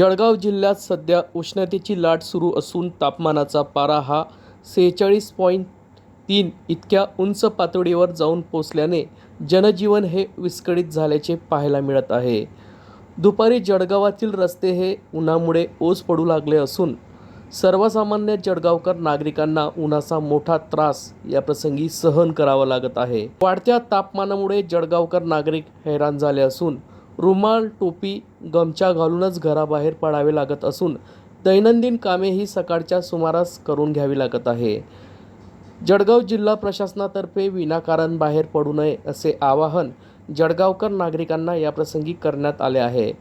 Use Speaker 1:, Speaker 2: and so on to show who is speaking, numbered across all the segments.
Speaker 1: जळगाव जिल्ह्यात सध्या उष्णतेची लाट सुरू असून तापमानाचा पारा हा सेहेचाळीस पॉईंट तीन इतक्या उंच पातळीवर जाऊन पोचल्याने जनजीवन हे विस्कळीत झाल्याचे पाहायला मिळत आहे. दुपारी जळगावातील रस्ते हे उन्हामुळे ओस पडू लागले असून सर्वसामान्य जळगावकर नागरिकांना उन्हाचा मोठा त्रास या प्रसंगी सहन करावा लागत आहे. वाढत्या तापमानामुळे जळगावकर नागरिक हैराण झाले असून रुमाल टोपी गमछा घालूनच घराबाहेर पडावे लागत असून दैनंदिन कामे ही सकाळच्या सुमारास करून घ्यावी लागत आहे. जळगाव जिल्हा प्रशासनातर्फे विनाकारण बाहेर पडू नये असे आवाहन जळगावकर नागरिकांना याप्रसंगी करण्यात आले आहे.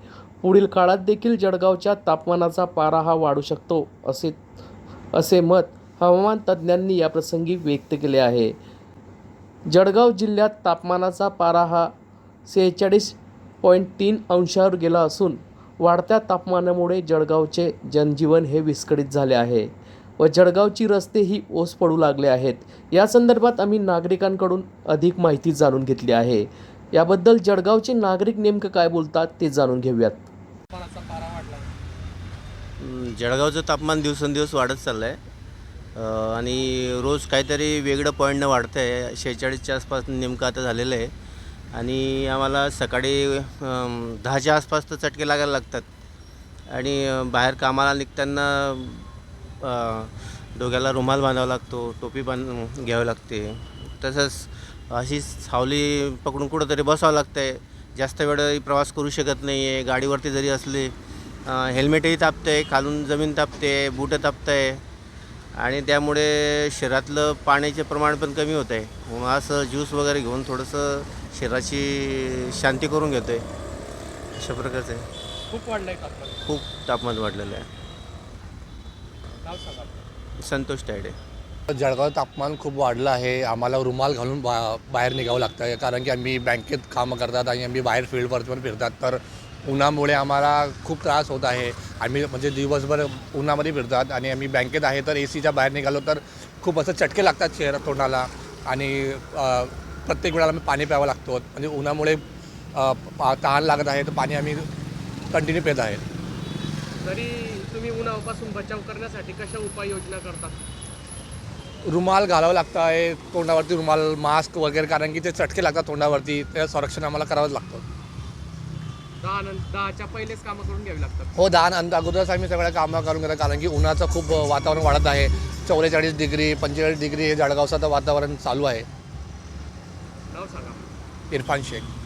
Speaker 1: पुढील काळात देखील जळगावच्या तापमानाचा पारा हा वाढू शकतो असे असे मत हवामान तज्ज्ञांनी याप्रसंगी व्यक्त केले आहे. जळगाव जिल्ह्यात तापमानाचा पारा हा सेहेचाळीस पॉईंट तीन अंशावर गेला असून वाढत्या तापमानामुळे जळगावचे जनजीवन हे विस्कळीत झाले आहे व जळगावची रस्ते ही ओस पडू लागले आहेत. या संदर्भात आम्ही नागरिकांकडून अधिक माहिती जाणून घेतली आहे. याबद्दल जळगावचे नागरिक नेमकं काय बोलतात ते जाणून घेऊयात.
Speaker 2: जळगावचं तापमान दिवसेंदिवस वाढत चाललं आहे आणि रोज काहीतरी वेगळं पॉईंटनं वाढतं आहे शेहेचाळीसच्या आसपास नेमकं आता झालेलं आहे. आणि आम्हाला सकाळी दहाच्या आसपास तर चटके लागायला लागतात. आणि बाहेर कामाला निघताना डोक्याला रुमाल बांधावा लागतो टोपी बांध घ्यावी लागते. तसंच अशी सावली पकडून कुठंतरी बसावं लागतं आहे जास्त वेळ प्रवास करू शकत नाही आहे गाडीवरती जरी असले हेल्मेटही तापतं आहे खालून जमीन तापते बुटं तापतं आहे आणि त्यामुळे शरीरातलं पाण्याचे प्रमाण पण कमी होत आहे मग असं ज्यूस वगैरे घेऊन थोडंसं शरीराची शांती करून घेतो आहे अशा प्रकारचं आहे.
Speaker 1: खूप वाढलंय तापमान.
Speaker 2: खूप तापमान वाढलेलं आहे.
Speaker 1: नाव सांगा.
Speaker 2: संतोष तायडे.
Speaker 3: जळगाव तापमान खूप वाढलं आहे. आम्हाला रुमाल घालून बा बाहेर निघावं लागतं आहे. कारण की आम्ही बँकेत कामं करतात आणि आम्ही बाहेर फील्डवरती पण फिरतात. तर उन्हामुळे आम्हाला खूप त्रास होत आहे. आम्ही म्हणजे दिवसभर उन्हामध्ये फिरतात आणि आम्ही बँकेत आहे तर ए सीच्या बाहेर निघालो तर खूप असं चटके लागतात चेहरा तोंडाला. आणि अ, प्रत्येक वेळेला आम्ही पाणी प्यावं लागतो. म्हणजे उन्हामुळे तहान लागत आहे तर पाणी आम्ही कंटिन्यू पित आहे.
Speaker 1: तरी तुम्ही उन्हापासून बचाव करण्यासाठी कशा उपाययोजना करता?
Speaker 3: रुमाल घालावं लागतं आहे तोंडावरती रुमाल मास्क वगैरे कारण की ते चटके लागतात तोंडावरती ते संरक्षण आम्हाला करावंच लागतं.
Speaker 1: दहा नंतर दहाच्या पहिलेच कामं करून घ्यावी लागतात.
Speaker 3: हो दहा अंत अगोदरच आम्ही सगळ्या कामं करून घेतो कारण की उन्हाचं खूप वातावरण वाढत आहे. चौवेचाळीस डिग्री पंचेचाळीस डिग्री हे जळगावचं वातावरण चालू आहे.
Speaker 1: नाव सांगा.
Speaker 3: इरफान शेख.